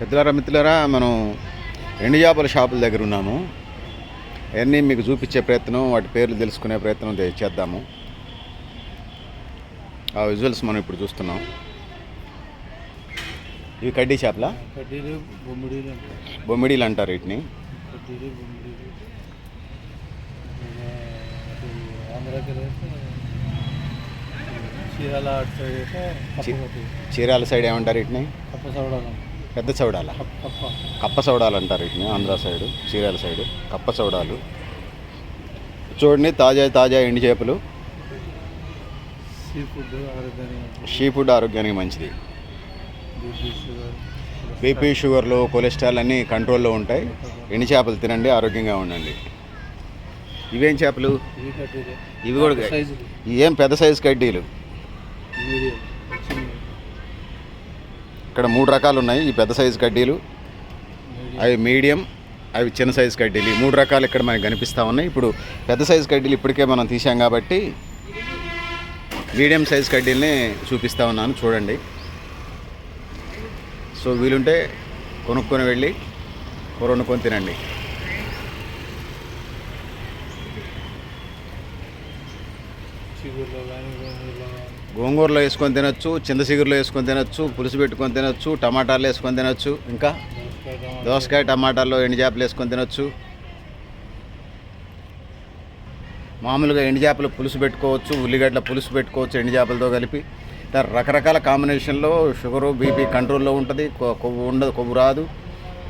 పెద్దలారా మిత్రులారా మనం ఎండు చేపల షాపుల దగ్గర ఉన్నాము. అవన్నీ మీకు చూపించే ప్రయత్నం వాటి పేర్లు తెలుసుకునే ప్రయత్నం చేద్దాము. ఆ విజువల్స్ మనం ఇప్పుడు చూస్తున్నాం. ఇవి కడ్డీ చేపల? బొమ్మిడీలు అంటారు. వీటిని. చీరాల సైడ్ ఏమంటారు వీటిని? పెద్ద చౌడాల. కప్ప చౌడాలు అంటారు వీటిని ఆంధ్ర సైడు చీరాల సైడు కప్ప చౌడాలు. చూడండి తాజా తాజా ఎండు చేపలు. షీ ఫుడ్ ఆరోగ్యానికి మంచిది. బీపీ షుగర్ బీపీ షుగర్లు కొలెస్ట్రాల్ అన్నీ కంట్రోల్లో ఉంటాయి. ఎండు చేపలు తినండి ఆరోగ్యంగా ఉండండి. ఇవేం చేపలు? ఇవి కూడా ఇవేం పెద్ద సైజు కడ్డీలు? ఇక్కడ మూడు రకాలు ఉన్నాయి. ఈ పెద్ద సైజు కడ్డీలు అవి మీడియం అవి చిన్న సైజు కడ్డీలు. ఈ మూడు రకాలు ఇక్కడ మనకి కనిపిస్తూ ఉన్నాయి. ఇప్పుడు పెద్ద సైజు కడ్డీలు ఇప్పటికే మనం తీసాం కాబట్టి మీడియం సైజు కడ్డీల్ని చూపిస్తూ ఉన్నాను. చూడండి. సో వీలుంటే కొనుక్కొని వెళ్ళి కూర వండుకొని తినండి. చిగురులో కానీ గోంగూరలో వేసుకొని తినొచ్చు చింతసిగురులో వేసుకొని తినొచ్చు పులుసు పెట్టుకొని తినొచ్చు టమాటాలు వేసుకొని తినొచ్చు ఇంకా దోసకాయ టమాటాల్లో ఎండు చేపలు వేసుకొని తినొచ్చు. మామూలుగా ఎండు చేపలు పులుసు పెట్టుకోవచ్చు ఉల్లిగడ్డల పులుసు పెట్టుకోవచ్చు ఎండు చేపలతో కలిపి రకరకాల కాంబినేషన్లో షుగరు బీపీ కంట్రోల్లో ఉంటుంది కొవ్వు ఉండదు కొవ్వు రాదు.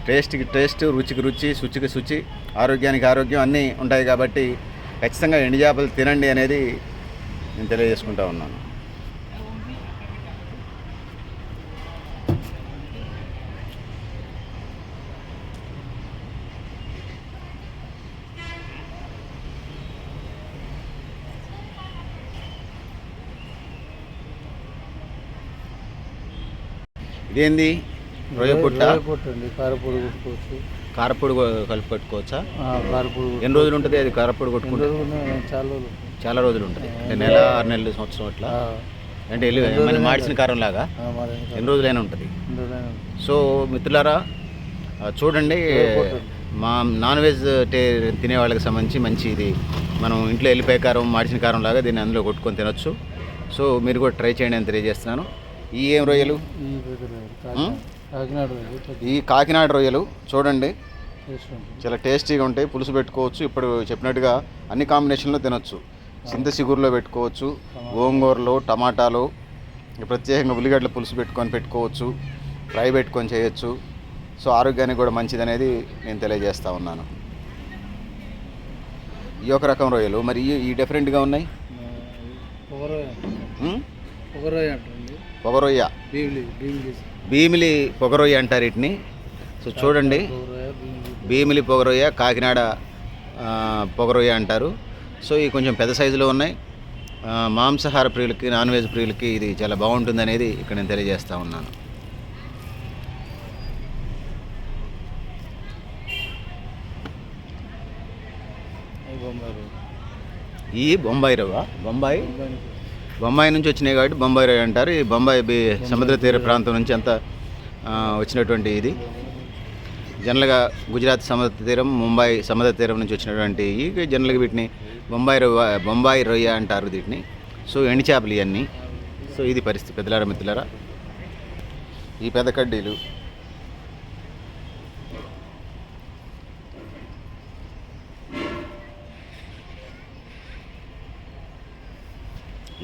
టేస్ట్కి టేస్ట్ రుచికి రుచి శుచికి శుచి ఆరోగ్యానికి ఆరోగ్యం అన్నీ ఉంటాయి కాబట్టి ఖచ్చితంగా ఎండు చేపలు తినండి అనేది నేను తెలియజేసుకుంటా ఉన్నాను. ఇదేంది? రొయ్య పుట్ట? కారపొడి కొట్టుకోవచ్చు. కారపొడి కొ- కలిపి పెట్టుకోవచ్చా? కారపొడి ఎన్ని రోజులు ఉంటుంది అది కారపొడి కొట్టుకుంటే? చాలా రోజులు. చాలా రోజులు ఉంటుంది. అంటే నెల ఆరు నెలలు సంవత్సరం అట్లా? అంటే వెళ్ళి మన మాడిసిన కారం. లాగా ఎన్ని రోజులైనా ఉంటుంది. సో మిత్రులారా చూడండి మా నాన్ వెజ్ టే తినే వాళ్ళకి సంబంధించి మంచి ఇది. మనం ఇంట్లో వెళ్ళిపోయే కారం మాడిసిన కారం లాగా దీన్ని అందులో కొట్టుకొని తినొచ్చు. సో మీరు కూడా ట్రై చేయండి అని తెలియజేస్తున్నాను. ఈ ఏం రొయ్యలు ఈ కాకినాడ రొయ్యలు చూడండి. చాలా టేస్టీగా ఉంటాయి. పులుసు పెట్టుకోవచ్చు. ఇప్పుడు చెప్పినట్టుగా అన్ని కాంబినేషన్లో తినొచ్చు. చింత చిగురులో పెట్టుకోవచ్చు. గోంగూరలో టమాటాలు ప్రత్యేకంగా ఉల్లిగడ్డల పులుసు పెట్టుకొని పెట్టుకోవచ్చు. ఫ్రై పెట్టుకొని చేయొచ్చు. సో ఆరోగ్యానికి కూడా మంచిది అనేది నేను తెలియజేస్తా ఉన్నాను. ఈ ఒక రకం రొయ్యలు. మరి ఈ- ఈ డిఫరెంట్గా ఉన్నాయి? పొగరొయ్య భీమిలి పొగరొయ్య అంటారు వీటిని. సో చూడండి. భీమిలి పొగరొయ్య కాకినాడ పొగరొయ్య అంటారు. సో ఇవి కొంచెం పెద్ద సైజులో ఉన్నాయి. మాంసాహార ప్రియులకి నాన్ వెజ్ ప్రియులకి ఇది చాలా బాగుంటుంది అనేది ఇక్కడ నేను తెలియజేస్తా ఉన్నాను. ఈ బొంబాయి రవ్వ. బొంబాయి బొంబాయి నుంచి వచ్చినాయి కాబట్టి బొంబాయి రవ్వ అంటారు. ఈ బొంబాయి బి సముద్ర తీర ప్రాంతం నుంచి అంతా వచ్చినటువంటి ఇది. జనరల్గా గుజరాత్ సముద్ర తీరం ముంబై సముద్ర తీరం నుంచి వచ్చినటువంటి ఈ జనరల్గా వీటిని బొంబాయి రొయ్య బొంబాయి రొయ్య అంటారు వీటిని సో ఎండి చేపలు ఇవన్నీ సో ఇది పరిస్థితి పెద్దలారా మిత్రులారా. ఈ పెద్ద కడ్డీలు.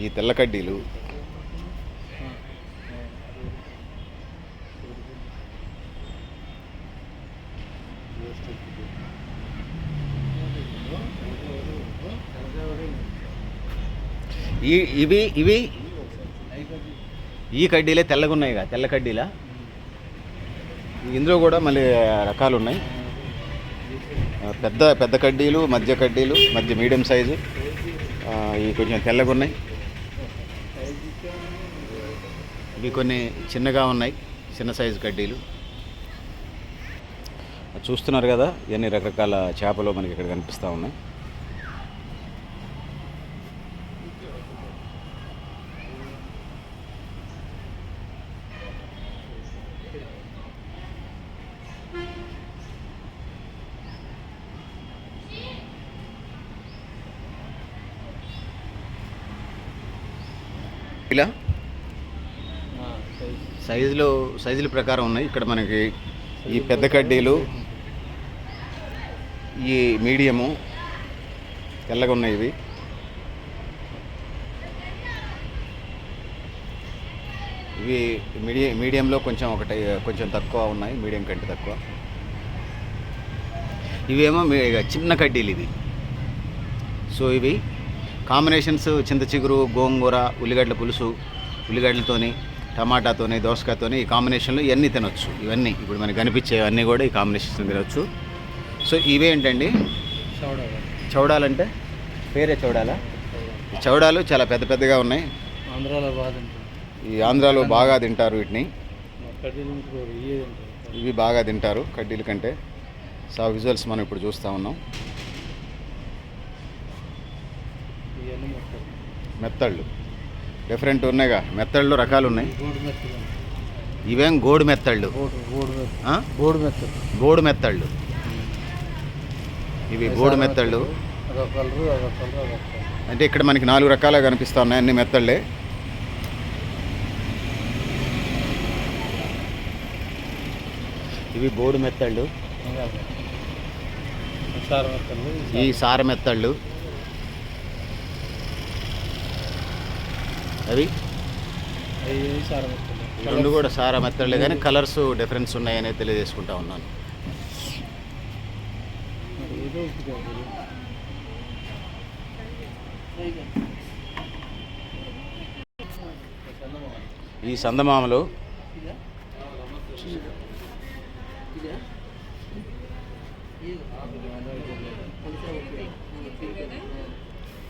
ఈ తెల్ల కడ్డీలు. ఈ ఇవి ఇవి ఈ కడ్డీలే తెల్లగా ఉన్నాయిగా తెల్ల కడ్డీలా? ఇందులో కూడా మళ్ళీ రకాలు ఉన్నాయి పెద్ద పెద్ద కడ్డీలు మధ్య కడ్డీలు మధ్య మీడియం సైజు ఈ ఇవి కొంచెం తెల్లగా ఇవి కొన్ని చిన్నగా ఉన్నాయి చిన్న సైజు కడ్డీలు. చూస్తున్నారు కదా ఇవన్నీ రకరకాల చేపలు మనకి ఇక్కడ కనిపిస్తూ ఉన్నాయి. ఇలా సైజులు సైజుల ప్రకారం ఉన్నాయి. ఇక్కడ మనకి ఈ పెద్ద కడ్డీలు ఈ మీడియము తెల్లగా ఉన్నాయి ఇవి. ఇవి మీడియం మీడియంలో కొంచెం ఒకటి కొంచెం తక్కువ ఉన్నాయి. మీడియం కంటే తక్కువ. ఇవేమో మీ- చిన్న కడ్డీలు ఇవి. సో ఇవి కాంబినేషన్స్ చింత చిగురు గోంగూర ఉల్లిగడ్డల పులుసు ఉల్లిగడ్డలతోని టమాటాతోని దోసకాయతోని ఈ కాంబినేషన్లో ఇవన్నీ తినొచ్చు. ఇవన్నీ ఇప్పుడు మనకి కనిపించేవన్నీ కూడా ఈ కాంబినేషన్ తినొచ్చు. సో ఇవేంటండి చౌడాలంటే? పేరే చౌడాలా? ఈ చౌడాలు చాలా పెద్ద పెద్దగా ఉన్నాయి. ఆంధ్రాలో బాగా ఈ ఆంధ్రాలో బాగా తింటారు వీటిని. ఇవే బాగా తింటారు కడ్డీల కంటే. సో ఆ విజువల్స్ మనం ఇప్పుడు చూస్తూ ఉన్నాం. మెత్తళ్ళు. డిఫరెంట్ ఉన్నాయిగా. మెత్తళ్ళు రకాలు ఉన్నాయి. ఇవేం గోడు మెత్తళ్ళు? గోడు గోడు మెత్త ఆ? గోడు మెత్తళ్ళు. ఇవి గోడు మెత్తళ్ళు. అంటే ఇక్కడ మనకి నాలుగు రకాలుగా కనిపిస్తూ ఉన్నాయి అన్ని మెత్తళ్ళే. ఇవి గోడు మెత్తళ్ళు. ఈ సార మెత్తళ్ళు. అవి? మెత్తలు రెండు కూడా సారా మెత్తళ్ళే కానీ కలర్స్ డిఫరెన్స్ ఉన్నాయని తెలియజేసుకుంటా ఉన్నాను. ఈ సందమామలు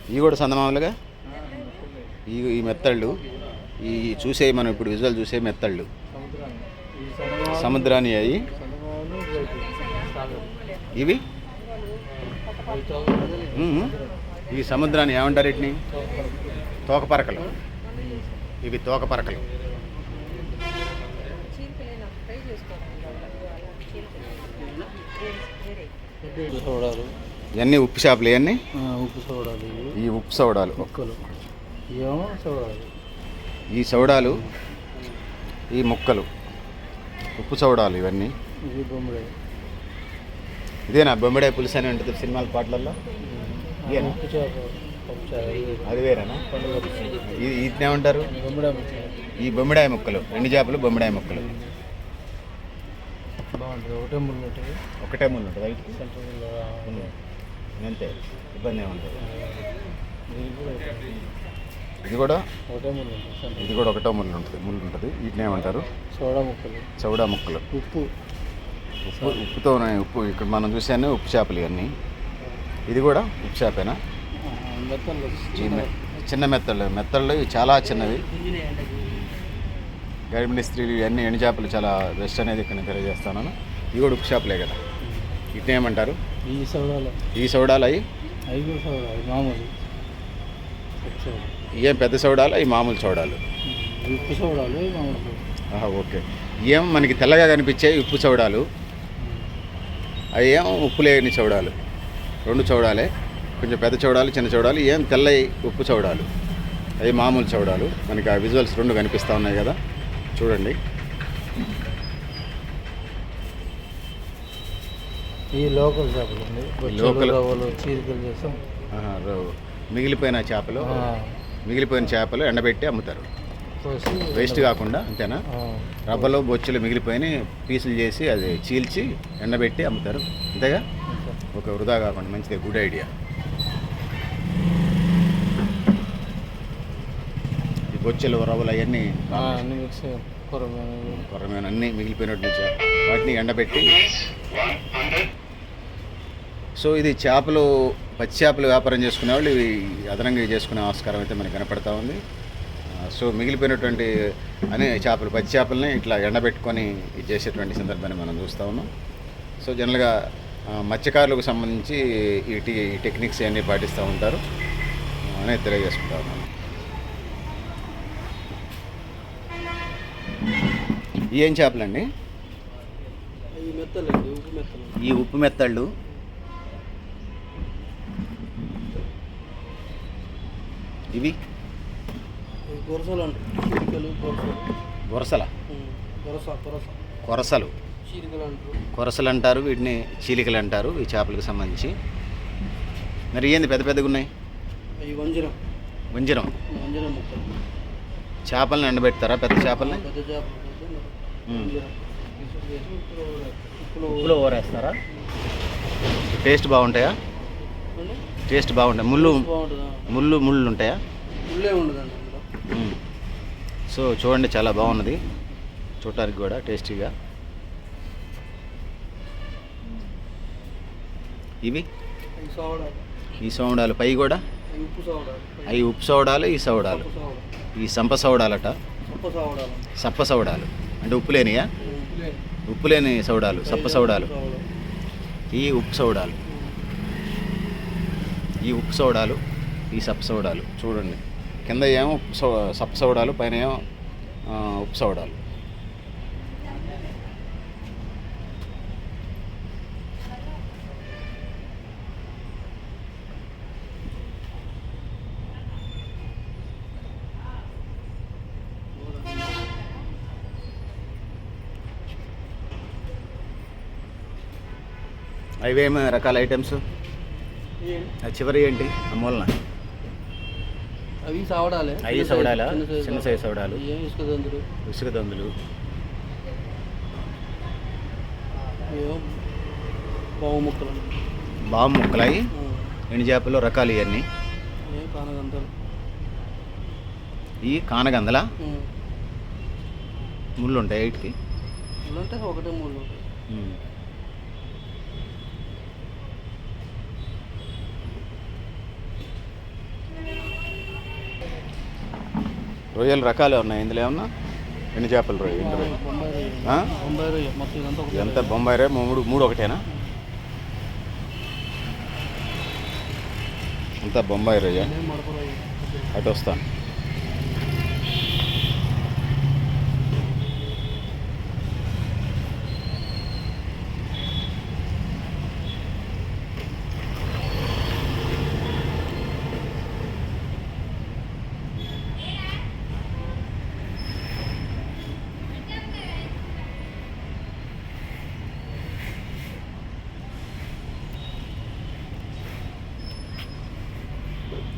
ఇవి కూడా సందమామలుగా? ఈ ఈ మెత్తళ్ళు ఈ చూసే మనం ఇప్పుడు విజువల్ చూసే మెత్తళ్ళు. సముద్రాన్ని అవి ఇవి. ఈ సముద్రాన్ని ఏమంటారు వీటిని? తోకపరకలు ఇవి తోకపరకలు ఇవన్నీ ఉప్పు చేపలు ఇవన్నీ? ఉప్పు సోడాలు ఇవి. ఈ ఉప్పు సౌడాలు. సోడాలు ఈ సౌడాలు ఈ ముక్కలు ఉప్పు సౌడాలు ఇవన్నీ. ఇదేనా? బొమ్మిడాయి పులుసు అని ఉంటుంది సినిమాల పాటలలో? అది వేరేనా? ఇది వీటిని ముక్క ఈ బొమ్మిడాయి ముక్కలు. ఎండు చేపలు బొమ్మిడాయి ముక్కలు. ఒకటే ముళ్ళు ఉంటుంది ఒకటే ముందు ఉంటుంది అంతే. ఇబ్బంది ఏముంటుంది ఇది కూడా ఒకటే. ఇది కూడా ఒకటే ముళ్ళు ఉంటుంది సెంటర్ ఇది కూడా ఒకటో ముళ్ళు ఉంటుంది ముళ్ళు ఉంటుంది. వీటిని ఏమంటారు? సోడా ముక్కలు. చౌడా ముక్కలు. ఉప్పు. ఉప్పు ఉప్పుతోనే ఉప్పు ఇక్కడ మనం చూసాను ఉప్పు చేపలు ఇవన్నీ. ఇది కూడా ఉప్పు చేపేనా? చిన్న మెత్తళ్ళు మెత్తళ్ళు చాలా చిన్నవి. గర్భిణీ స్త్రీలు ఇవన్నీ ఎండు చేపలు చాలా బెస్ట్ అనేది ఇక్కడ నేను తెలియజేస్తాను. ఇవి కూడా ఉప్పు చేపలే కదా. వీటిని ఏమంటారు? ఈ సోడాలు. ఈ సౌడాలు అవి మామూలు. ఏం పెద్ద సౌడాలు అవి మామూలు సౌడాలు? ఇవి ఉప్పు సోడాలు ఆహా, ఓకే. ఏం మనకి తెల్లగా కనిపించాయి ఉప్పు చౌడాలు అవి ఏం ఉప్పు లేని చౌడాలు రెండు చౌడాలే కొంచెం పెద్ద చౌడాలు చిన్న చౌడాలు ఏం తెల్లయి ఉప్పు చౌడాలు అవి మామూలు చౌడాలు మనకి ఆ విజువల్స్ రెండు కనిపిస్తూ ఉన్నాయి కదా. చూడండి. ఈ లోకల్ చేపలు లోకల్. మిగిలిపోయిన చేపలు? మిగిలిపోయిన చేపలు ఎండబెట్టి అమ్ముతారు. వేస్ట్ కాకుండా అంతేనా? రవ్వలో బొచ్చులు మిగిలిపోయిన పీసులు చేసి అది చీల్చి ఎండబెట్టి అమ్ముతారు. అంతేగా. ఒక వృధా కాకుండా మంచిది గుడ్ ఐడియా. ఈ బొచ్చెలు రవ్వలు అవన్నీ కొరమైన అన్నీ మిగిలిపోయినట్టు వాటిని ఎండబెట్టి. సో ఇది చేపలు పచ్చి చేపలు వ్యాపారం చేసుకునే వాళ్ళు ఇవి అదనంగా చేసుకునే ఆస్కారం అయితే మనకి కనపడతా ఉంది. సో మిగిలిపోయినటువంటి అనే చేపలు పచ్చి చేపలని ఇట్లా ఎండబెట్టుకొని ఇది చేసేటువంటి సందర్భాన్ని మనం చూస్తూ ఉన్నాం. సో జనరల్గా మత్స్యకారులకు సంబంధించి ఈ టెక్నిక్స్ అన్నీ పాటిస్తూ ఉంటారు. అనేది తెలియజేసుకుంటా ఉన్నాను ఏం చేపలండి? ఈ ఉప్పు మెత్తళ్ళు. ఇవి? గొరసలు అంటారు చీలికలు గొరసలు. గొరసల? ఉమ్, గొరస గొరస. కొరసలు. చీలికలు అంటారు. కొరసలు అంటారు వీటిని చీలికలు అంటారు ఈ చేపలకు సంబంధించి. మరి ఏంది పెద్ద పెద్దగా ఉన్నాయి? వంజరం. వంజరం. వంజరం ముక్కలు. చేపలను ఎండబెడతారా? పెద్ద చేపల్ని? పెద్ద చేపలు ఉప్పులో ఊరేస్తారు. టేస్ట్ బాగుంటాయా. టేస్ట్ బాగుంటాయి. ముళ్ళు ముళ్ళు ముళ్ళు ఉంటాయా. సో చూడండి చాలా బాగున్నది. చూడటానికి కూడా టేస్టీగా. ఇవి? ఈ సౌడాలు. పై కూడా? అవి ఉప్పు సోడాలు అవి ఉప్పు సౌడాలు ఈ సౌడాలు. ఈ సంప సౌడాలట? సొప్ప సోడాలు. అంటే ఉప్పు లేనియా. ఉప్పు లేని. సౌడాలు సప్ప సోడాలు. ఈ ఉప్పు సౌడాలు. ఈ ఉప్పు సౌడాలు ఈ సప్ప సౌడాలు. చూడండి. కింద ఏమో ఉప్పు సప్ సప్ప పైన ఏమో ఆ, ఉప్పు సౌడాలు. అవేమి రకాల ఐటమ్స్ చివరి ఏంటి? ఆ మూలన. అవి సవడాలే. అవి సవడాలా? చిన్న సైజు సవడాలు. ఇసుక దందులు? ఉసుక దందులు. పావు ముక్కలు. బాము ముక్కలవి ఆ, ఎండు చేపలు రకాలు ఇవన్నీ ఏం కానగంతలు ఈ కానగందల ముళ్ళు ఉంటాయి వీటికి? ముళ్ళు అంటే ఒకటే ముళ్ళు. ఉంటాయి రొయ్యల రకాలు ఉన్నాయి ఇందులో ఏమన్నా? ఎండు చేపల రొయ్య ఎండు రొయ్య ఎంత? బొంబాయి రే మూడు మూడు ఒకటేనా? అంతా బొంబాయి రొయ్య. అటు వస్తాను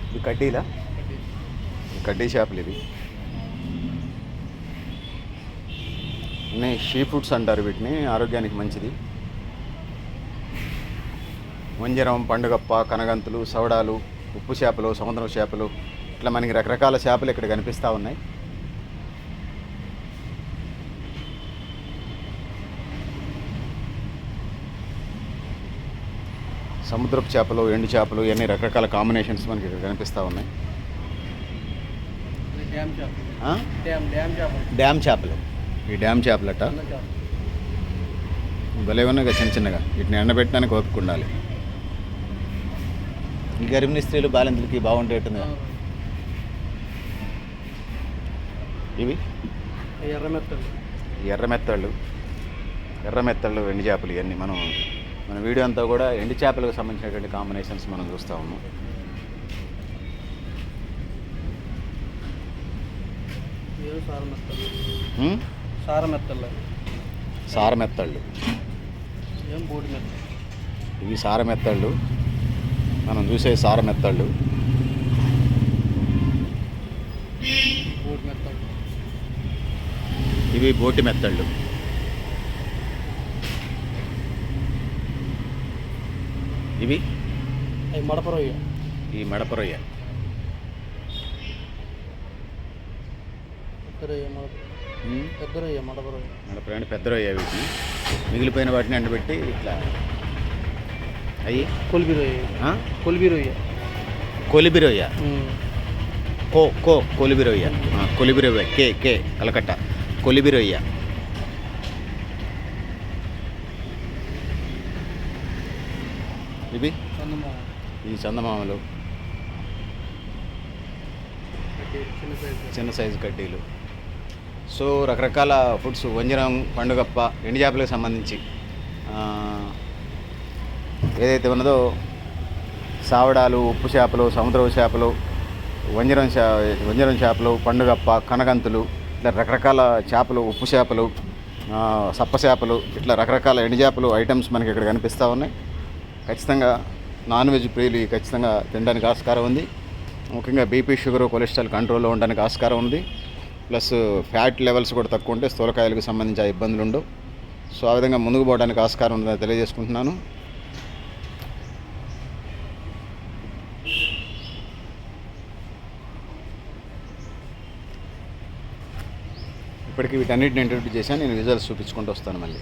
ఇది కడ్డీలా? కడ్డీ చేపలు ఇవి. షీ ఫుడ్స్ అంటారు వీటిని ఆరోగ్యానికి మంచిది. వంజరం పండుగప్ప కనగంతులు సవడాలు ఉప్పు చేపలు సముద్రం చేపలు ఇట్లా మనకి రకరకాల చేపలు ఇక్కడ కనిపిస్తూ ఉన్నాయి. సముద్రపు చేపలు ఎండు చేపలు ఇవన్నీ రకరకాల కాంబినేషన్స్ మనకి ఇక్కడ కనిపిస్తూ ఉన్నాయి. డ్యామ్ చేపలు. ఈ డ్యామ్ చేపలట. భలే ఉన్నాయి చిన్న చిన్నగా. వీటిని ఎండబెట్టడానికి ఓపిక ఉండాలి. ఈ గర్భిణీ స్త్రీలు బాలింతలకి బాగుండేటుంది ఇవి? ఈ ఎర్ర మెత్తలు. ఈ ఎర్ర మెత్తళ్ళు. ఎర్ర మెత్తళ్ళు ఎండు చేపలు ఇవన్నీ మనం మన వీడియో అంతా కూడా ఎండు చేపలకు సంబంధించినటువంటి కాంబినేషన్స్ మనం చూస్తూ ఉన్నాం. ఏం సార మెత్తలు హ్మ్? సార మెత్తలు సార మెత్తళ్ళు ఏం బోటి మెత్తలు ఇవి సార మెత్తళ్ళు మనం చూసే సార మెత్తళ్ళు బోటి మెత్తలు ఇవి బోటి మెత్తళ్ళు ఇవి అవి మడప రొయ్య ఈ మడప రొయ్య పెద్ద రొయ్య మడప హ్మ్? పెద్ద రొయ్య మడప రొయ్య మడప అంటే పెద్ద రొయ్య వీటిని మిగిలిపోయిన వాటిని ఎండబెట్టి ఇట్లా. అయ్యి. కొలిబి రొయ్య? కొలిబి రొయ్య కొలిబి రొయ్య. కో కో కొలిబి రొయ్య కొలిబి రొయ్య కే కే కలకట్ట. కొలిబి రొయ్య ఇవి చందమామ ఈ చందమామలు. చిన్న సైజు చిన్న సైజు కడ్డీలు. సో రకరకాల ఫుడ్స్ వంజరం పండుగప్ప ఎండు చేపలకు సంబంధించి ఆ, ఏదైతే ఉన్నదో సావడాలు ఉప్పు చేపలు సముద్రపు చేపలు వంజరం చా వంజరం చేపలు పండుగప్ప కనగంతులు ఇట్లా రకరకాల చేపలు ఉప్పు చేపలు ఆ, సప్ప చేపలు ఇట్లా రకరకాల ఎండు చేపలు ఐటమ్స్ మనకి ఇక్కడ కనిపిస్తూ ఉన్నాయి. ఖచ్చితంగా నాన్ వెజ్ ప్రియులు ఖచ్చితంగా తినడానికి ఆస్కారం ఉంది. ముఖ్యంగా బీపీ షుగర్ కొలెస్ట్రాల్ కంట్రోల్లో ఉండడానికి ఆస్కారం ఉంది. ప్లస్ ఫ్యాట్ లెవెల్స్ కూడా తక్కువ ఉంటే స్థూలకాయలకు సంబంధించి ఆ ఇబ్బందులు ఉండవు. సో ఆ విధంగా ముందుకు పోవడానికి ఆస్కారం ఉందని తెలియజేసుకుంటున్నాను. ఇప్పటికి వీటన్నిటిని ఇంటర్వ్యూ చేశాను. నేను రిజల్ట్స్ చూపించుకుంటూ వస్తాను మళ్ళీ.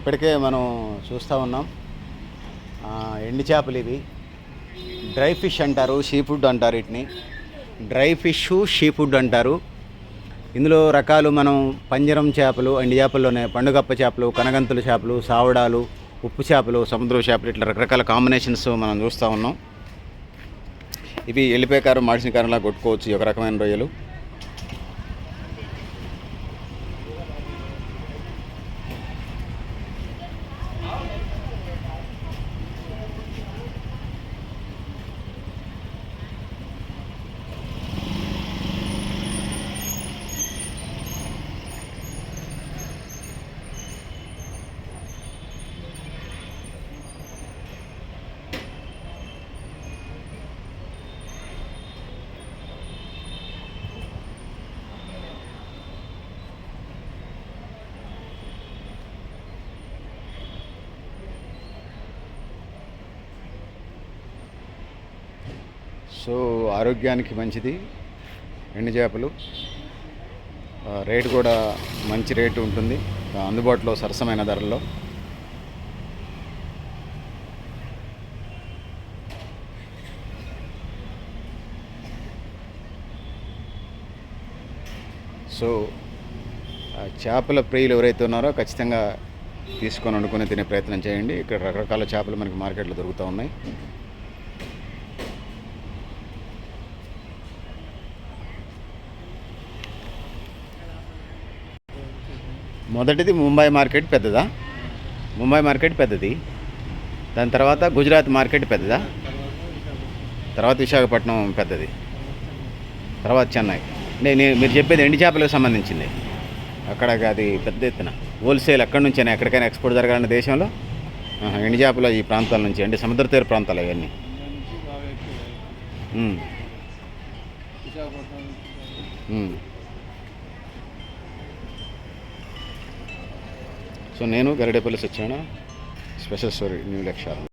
ఇప్పటికే మనం చూస్తూ ఉన్నాం. ఎండి ఎండు చేపలు ఇవి. డ్రై ఫిష్ అంటారు సీ ఫుడ్ అంటారు వీటిని. డ్రై ఫిష్ షీ ఫుడ్ అంటారు. ఇందులో రకాలు మనం పంజరం చేపలు ఎండు చేపల్లోనే పండుగప్ప చేపలు కనగంతుల చేపలు సావడాలు ఉప్పు చేపలు సముద్ర చేపలు ఇట్లా రకరకాల కాంబినేషన్స్ మనం చూస్తూ ఉన్నాం. ఇవి ఎల్లిపాయ కారం మాడిసిన కారంలా కొట్టుకోవచ్చు ఒక రకమైన రొయ్యలు. సో ఆరోగ్యానికి మంచిది. ఎండు చేపలు. రేటు కూడా మంచి రేటు ఉంటుంది. అందుబాటులో సరసమైన ధరల్లో. సో చేపల ప్రియులు ఎవరైతే ఉన్నారో ఖచ్చితంగా తీసుకొని వండుకొని తినే ప్రయత్నం చేయండి. ఇక్కడ రకరకాల చేపలు మనకి మార్కెట్లో దొరుకుతూ ఉన్నాయి. మొదటిది ముంబై మార్కెట్ పెద్దదా? ముంబై మార్కెట్ పెద్దది. దాని తర్వాత గుజరాత్ మార్కెట్ పెద్దదా? తర్వాత విశాఖపట్నం పెద్దది. తర్వాత చెన్నై. నేను మీరు చెప్పేది ఎండి చేపలకు సంబంధించింది. అక్కడ అది పెద్ద ఎత్తున. హోల్సేల్ ఎక్కడి నుంచైనా ఎక్కడికైనా ఎక్స్పోర్ట్ జరగాలన్న దేశంలో? ఎండి చేపలు ఈ ప్రాంతాల నుంచి అంటే సముద్ర తీర ప్రాంతాలు ఇవన్నీ విశాఖపట్నం. సో నేను Garidepalli Satyanarayana. Special story new లక్ష్యాలు